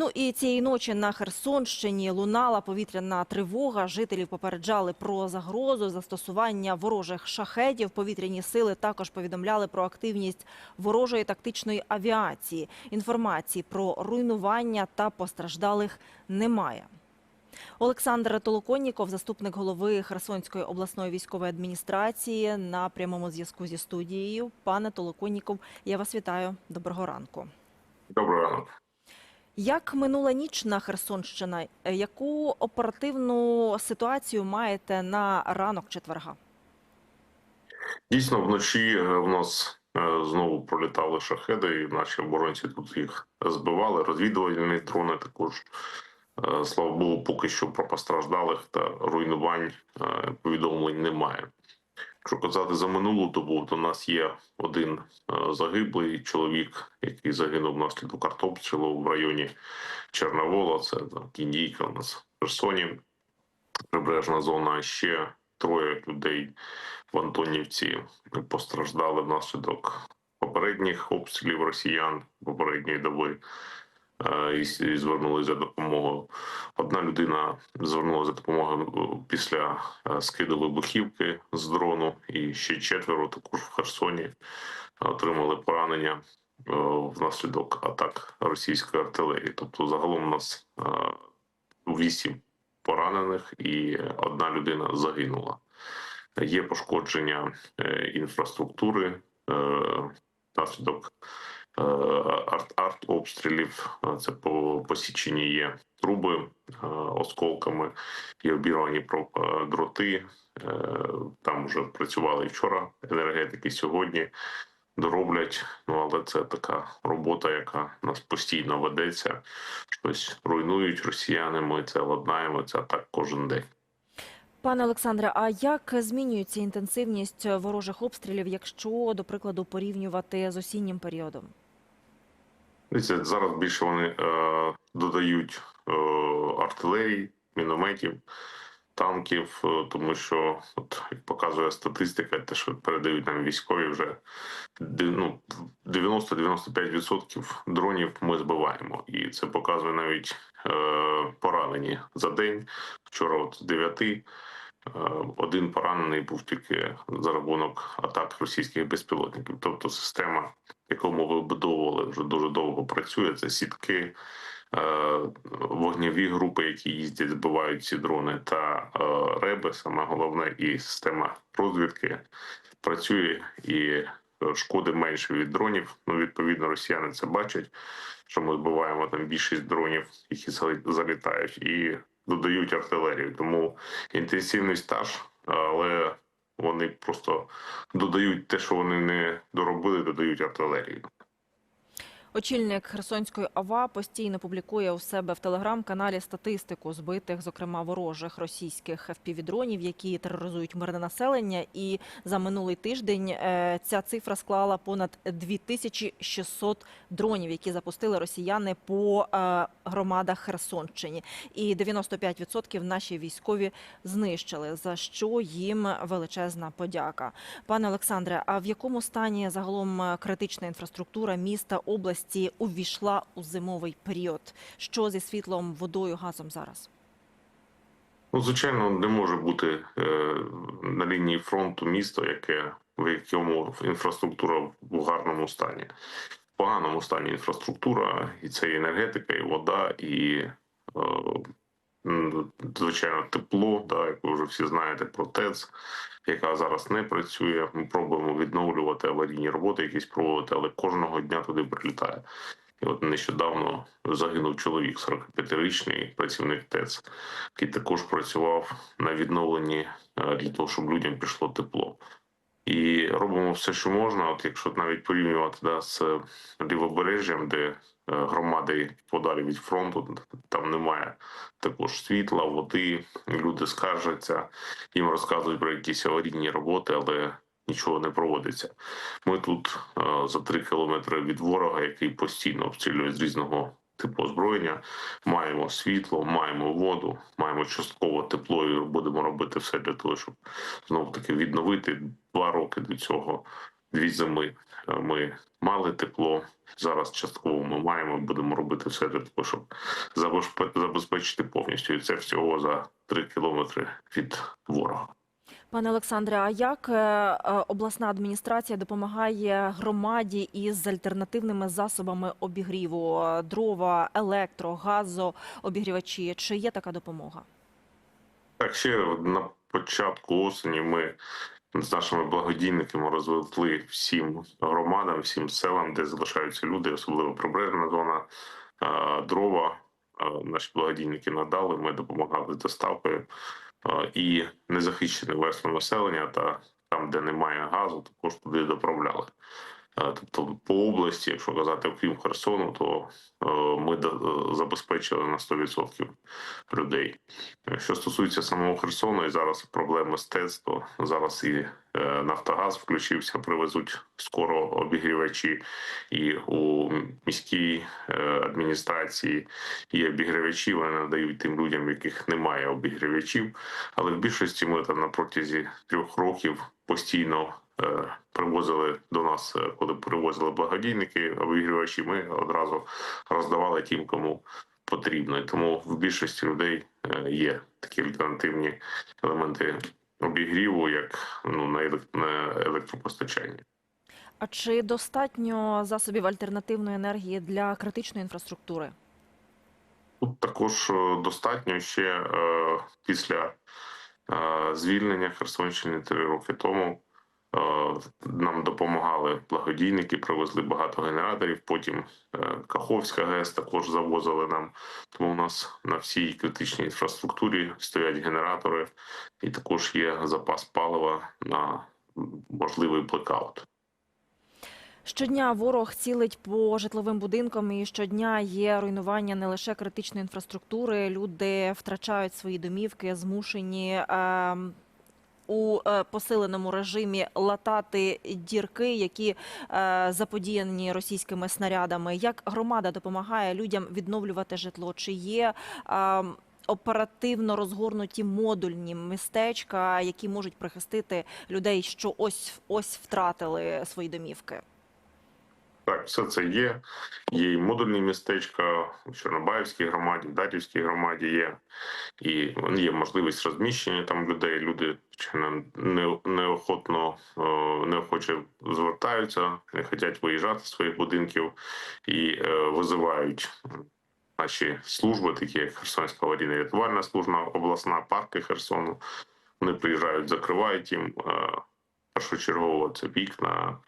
Ну і цієї ночі на Херсонщині лунала повітряна тривога. Жителів попереджали про загрозу застосування ворожих шахедів. Повітряні сили також повідомляли про активність ворожої тактичної авіації. Інформації про руйнування та постраждалих немає. Олександр Толоконніков, заступник голови Херсонської обласної військової адміністрації, на прямому зв'язку зі студією. Пане Толоконніков, я вас вітаю. Доброго ранку. Доброго ранку. Як минула ніч на Херсонщина? Е, Яку оперативну ситуацію маєте на ранок четверга? Дійсно, вночі е, в нас е, знову пролітали шахеди, і наші оборонці тут їх збивали. Розвідувальні дрони також. Слава Богу, поки що про постраждалих та руйнувань повідомлень немає. Якщо казати за минулу добу, то у нас є один е, загиблий чоловік, який загинув внаслідок артобстрілу в районі Черновола. Це Кіндійка у нас в Херсоні, прибережна зона. Ще троє людей в Антонівці постраждали внаслідок попередніх обстрілів росіян попередньої доби с- і звернулися за допомогою. Одна людина звернулася за допомогою е, після е, скиду вибухівки з дрону, і ще четверо також в Херсоні отримали поранення е, внаслідок атак російської артилерії. Тобто, загалом у нас е, вісім поранених і одна людина загинула. Є пошкодження е, інфраструктури е, внаслідок е, арт, артобстрілів. Е, Це по посічені є труби е, осколками, є обірвані дроти. Там вже працювали і вчора енергетики. Сьогодні дороблять. Ну але це така робота, яка нас постійно ведеться. Щось руйнують росіяни. Ми це ладнаємо. Це так кожен день. Пане Олександре, а як змінюється інтенсивність ворожих обстрілів, якщо, до прикладу, порівнювати з осіннім періодом? Зараз більше вони е, додають е, артилерії, мінометів, танків, е, тому що, от як показує статистика, те, що передають нам військові, вже ну, 90-95% дронів ми збиваємо, і це показує навіть е, поранені за день. Вчора, от з 9 е, один поранений був тільки за рахунок атак російських безпілотників. Тобто система яку ми вибудовували вже дуже довго працює. Це сітки, е, вогневі групи, які їздять, збивають ці дрони, та е, реби, саме головне, і система розвідки працює і е, шкоди менше від дронів. Ну, відповідно, росіяни це бачать, що ми збиваємо там більшість дронів, які залітають, і додають артилерію. Тому інтенсивність та ж, але вони просто додають те, що вони не доробили, додають артилерію. Очільник Херсонської ОВА постійно публікує у себе в телеграм-каналі статистику збитих, зокрема ворожих російських FPV-дронів, які тероризують мирне населення. І за минулий тиждень е, ця цифра склала понад 2600 дронів, які запустили росіяни по е, громадах Херсонщині. І 95% наші військові знищили. За що їм величезна подяка. Пане Олександре, а в якому стані загалом е, критична інфраструктура міста області увійшла у зимовий період? Що зі світлом, водою, газом зараз? Ну, звичайно, не може бути е, на лінії фронту місто, яке в якому інфраструктура в гарному стані. В поганому стані інфраструктура, і це і енергетика, і вода, і е, звичайно тепло, да, як ви вже всі знаєте, про ТЕЦ, яка зараз не працює. Ми пробуємо відновлювати аварійні роботи, якісь проводити, але кожного дня туди прилітає. І от нещодавно загинув чоловік, 45-річний працівник ТЕЦ, який також працював на відновленні е, для того, щоб людям пішло тепло. І робимо все, що можна. От якщо навіть порівнювати да, з лівобережжям, де е, громади подалі від фронту, там немає також світла, води, люди скаржаться, їм розказують про якісь аварійні роботи, але нічого не проводиться. Ми тут е, за три кілометри від ворога, який постійно обстрілює з різного типу озброєння. Маємо світло, маємо воду, маємо частково тепло і будемо робити все для того, щоб знову таки відновити два роки до цього. дві зими е, ми мали тепло. Зараз частково ми маємо, будемо робити все для того, щоб забезпечити повністю. І це всього за три кілометри від ворога. Пане Олександре, а як е, е, обласна адміністрація допомагає громаді із альтернативними засобами обігріву? Дрова, електро, газообігрівачі. Чи є така допомога? Так, ще на початку осені ми з нашими благодійниками розвели всім громадам, всім селам, де залишаються люди, особливо прибережна зона, е, дрова. Наші благодійники надали. Ми допомагали з доставкою і незахищене верствам населення та там, де немає газу, також туди доправляли. Е, Тобто по області, якщо казати окрім Херсону, то е, ми забезпечили на 100% людей. Е, Що стосується самого Херсону, і зараз проблеми з ТЕЦ, то зараз і е, Нафтогаз включився, привезуть скоро обігрівачі, і у міській е, адміністрації є обігрівачі. Вони надають тим людям, яких немає обігрівачів. Але в більшості ми там на протязі трьох років постійно. е, Привозили до нас, е, коли привозили благодійники, обігрівачі. Ми одразу роздавали тим, кому потрібно. Тому в більшості людей е, є такі альтернативні елементи обігріву, як ну на електропостачання. А чи достатньо засобів альтернативної енергії для критичної інфраструктури? Тут також е, достатньо ще е, після е, звільнення Херсонщини три роки тому. Е, Нам допомагали благодійники, привезли багато генераторів. Потім е, Каховська ГЕС також завозили нам. Тому у нас на всій критичній інфраструктурі стоять генератори, і також є запас палива на можливий блекаут. Щодня ворог цілить по житловим будинкам, і щодня є руйнування не лише критичної інфраструктури. Люди втрачають свої домівки, змушені ем, у е, посиленому режимі латати дірки, які е, заподіяні російськими снарядами. Як громада допомагає людям відновлювати житло? Чи є ем, оперативно розгорнуті модульні містечка, які можуть прихистити людей, що ось ось втратили свої домівки? Так, все це є. Є і модульні містечка в Чорнобаївській громаді, в Датівській громаді є. І є можливість розміщення там людей. Люди неохотно, е, неохоче звертаються, не хочуть виїжджати з своїх будинків і е, визивають наші служби, такі як Херсонська аварійна рятувальна служба, обласна парки Херсону. Вони приїжджають, закривають їм. Першочергово це вікна,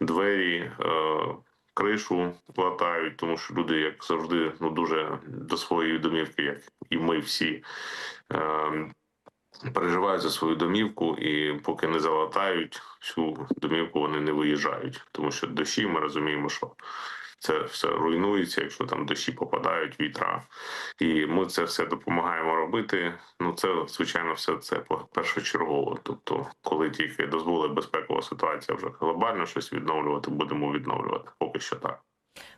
двері, е, кришу латають, тому що люди, як завжди, ну дуже до своєї домівки, як і ми всі, е, переживають за свою домівку, і поки не залатають всю домівку, вони не виїжджають. Тому що дощі ми розуміємо, що це все руйнується, якщо там дощі попадають, вітра. І ми це все допомагаємо робити. Ну це звичайно, все це першочергово. Тобто, коли тільки дозволить безпекова ситуація вже глобально щось відновлювати, будемо відновлювати. Поки що так.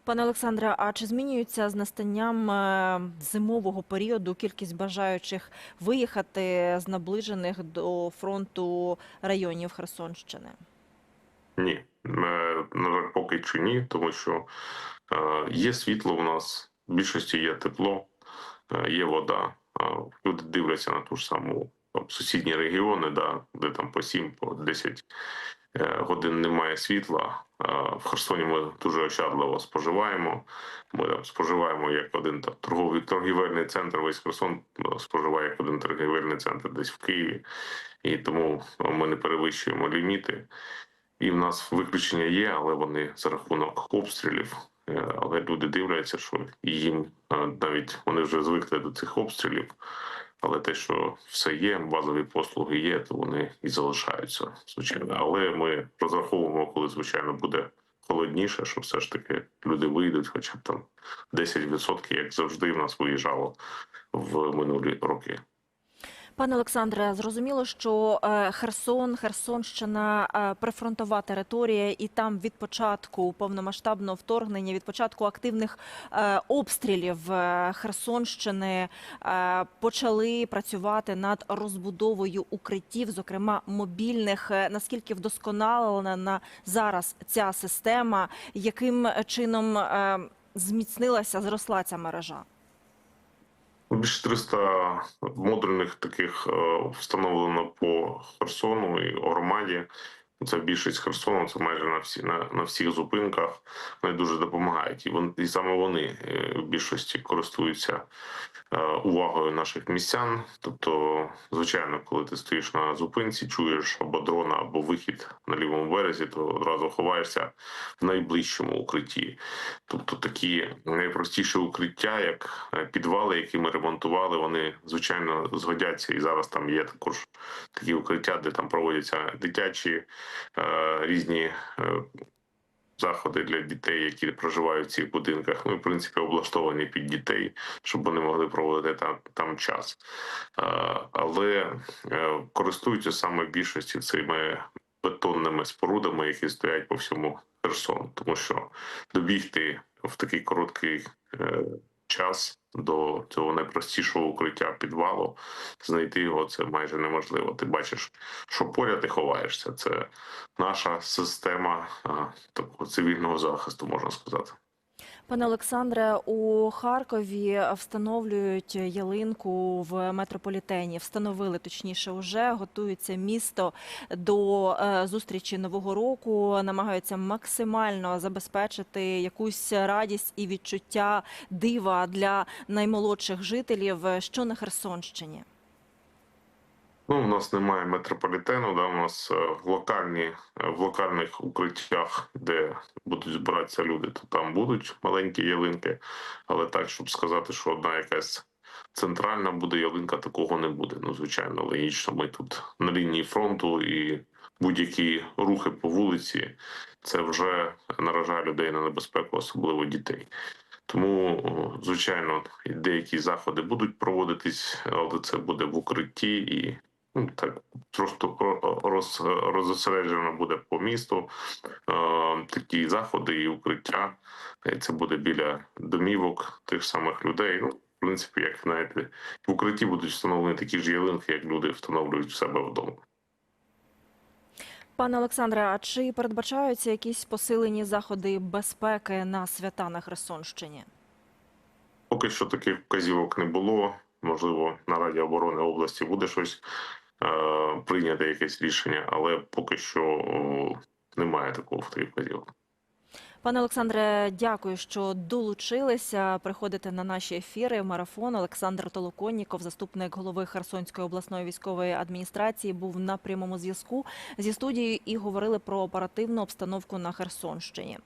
Пане Олександре, а чи змінюється з настанням е, зимового періоду кількість бажаючих виїхати з наближених до фронту районів Херсонщини? Ні, Е, на жаль, поки що ні, тому що е, є світло у нас, в більшості є тепло, е, є вода. Люди дивляться на ту ж саму там, сусідні регіони, да, де там по 7, по 10 е, годин немає світла. В Херсоні ми дуже ощадливо споживаємо. Ми там споживаємо як один там торговий торгівельний центр. Весь Херсон споживає як один торгівельний центр десь в Києві, і тому ми не перевищуємо ліміти. І в нас виключення є, але вони за рахунок обстрілів. Е, Але люди дивляться, що їм е, навіть вони вже звикли до цих обстрілів. Але те, що все є, базові послуги є, то вони і залишаються, звичайно. Але ми розраховуємо, коли звичайно буде холодніше, що все ж таки люди вийдуть, хоча б там 10%, як завжди в нас виїжджало в минулі роки. Пане Олександре, зрозуміло, що е, Херсон, Херсонщина е, прифронтова територія, і там від початку повномасштабного вторгнення, від початку активних е, обстрілів Херсонщини почали працювати над розбудовою укриттів, зокрема мобільних. Наскільки вдосконалена зараз ця система, яким чином зміцнилася, зросла ця мережа? Більше 300 модульних таких е, встановлено по Херсону і громаді. Це більшість Херсону, це майже на всі на, на всіх зупинках. Вони дуже допомагають. І вони і саме вони е, в більшості користуються е, увагою наших містян. Тобто, звичайно, коли ти стоїш на зупинці, чуєш або дрона, або вихід на лівому березі, то одразу ховаєшся в найближчому укритті. Тобто такі найпростіші укриття, як е, підвали, які ми ремонтували, вони звичайно згодяться. І зараз там є також такі укриття, де там проводяться дитячі різні. е, Заходи для дітей, які проживають в цих будинках, ну, в принципі, облаштовані під дітей, щоб вони могли проводити там, там час. Е, але е, користуються саме більшості цими бетонними спорудами, які стоять по всьому Херсону, тому що добігти в такий короткий е, час до цього найпростішого укриття підвалу, знайти його це майже неможливо. Ти бачиш, що поряд і ховаєшся. Це наша система а, такого цивільного захисту, можна сказати. Пане Олександре, у Харкові встановлюють ялинку в метрополітені. Встановили точніше вже готується місто до е, зустрічі нового року. Намагаються максимально забезпечити якусь радість і відчуття дива для наймолодших жителів. Що на Херсонщині? Ну, у нас немає метрополітену, да, у нас е, локальні, е, в локальних укриттях, де будуть збиратися люди, то там будуть маленькі ялинки. Але так, щоб сказати, що одна якась центральна буде ялинка, такого не буде. Ну, звичайно, логічно. Ми тут на лінії фронту і будь-які рухи по вулиці це вже наражає людей на небезпеку, особливо дітей. Тому, звичайно, деякі заходи будуть проводитись, але це буде в укритті і ну, так просто роз, розосереджено буде по місту е, такі заходи і укриття. Це буде біля домівок тих самих людей. Ну, в принципі, як знаєте, в укритті будуть встановлені такі ж ялинки, як люди встановлюють в себе вдома. Пане Олександре, а чи передбачаються якісь посилені заходи безпеки на свята на Херсонщині? Поки що таких вказівок не було. Можливо, на Раді оборони області буде щось е, прийняти якесь рішення, але поки що немає такого в вказівок. Пане Олександре, дякую, що долучилися. Приходите на наші ефіри. Марафон Олександр Толоконніков, заступник голови Херсонської обласної військової адміністрації, був на прямому зв'язку зі студією і говорили про оперативну обстановку на Херсонщині.